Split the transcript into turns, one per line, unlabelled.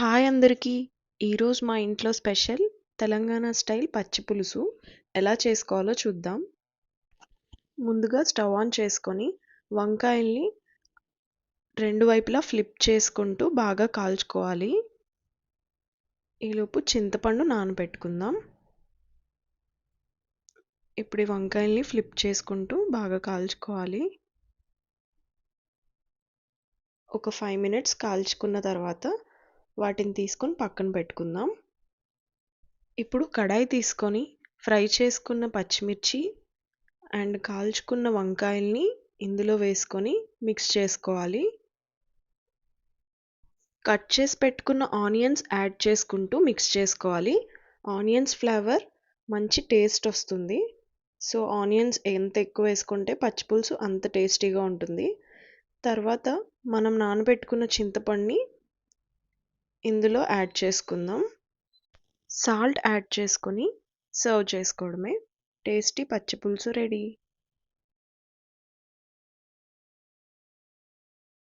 Hi అందరికీ! ఈరోజు మా ఇంట్లో స్పెషల్ తెలంగాణ స్టైల్ పచ్చి పులుసు ఎలా చేసుకోవాలో చూద్దాం. ముందుగా స్టవ్ ఆన్ చేసుకొని వంకాయల్ని రెండు వైపులా ఫ్లిప్ చేసుకుంటూ బాగా కాల్చుకోవాలి. ఈలోపు చింతపండు నానబెట్టుకుందాం. ఇప్పుడు ఈ వంకాయల్ని ఫ్లిప్ చేసుకుంటూ బాగా కాల్చుకోవాలి. ఒక ఫైవ్ మినిట్స్ కాల్చుకున్న తర్వాత వాటిని తీసుకొని పక్కన పెట్టుకుందాం. ఇప్పుడు కడాయి తీసుకొని ఫ్రై చేసుకున్న పచ్చిమిర్చి అండ్ కాల్చుకున్న వంకాయల్ని ఇందులో వేసుకొని మిక్స్ చేసుకోవాలి. కట్ చేసి పెట్టుకున్న ఆనియన్స్ యాడ్ చేసుకుంటూ మిక్స్ చేసుకోవాలి. ఆనియన్స్ ఫ్లేవర్ మంచి టేస్ట్ వస్తుంది. సో ఆనియన్స్ ఎంత ఎక్కువ వేసుకుంటే పచ్చిపులుసు అంత టేస్టీగా ఉంటుంది. తర్వాత మనం నానబెట్టుకున్న చింతపండుని ఇందులో యాడ్ చేసుకుందాం. సాల్ట్ యాడ్ చేసుకొని సర్వ్ చేసుకోవడమే. టేస్టీ పచ్చి పులుసు రెడీ.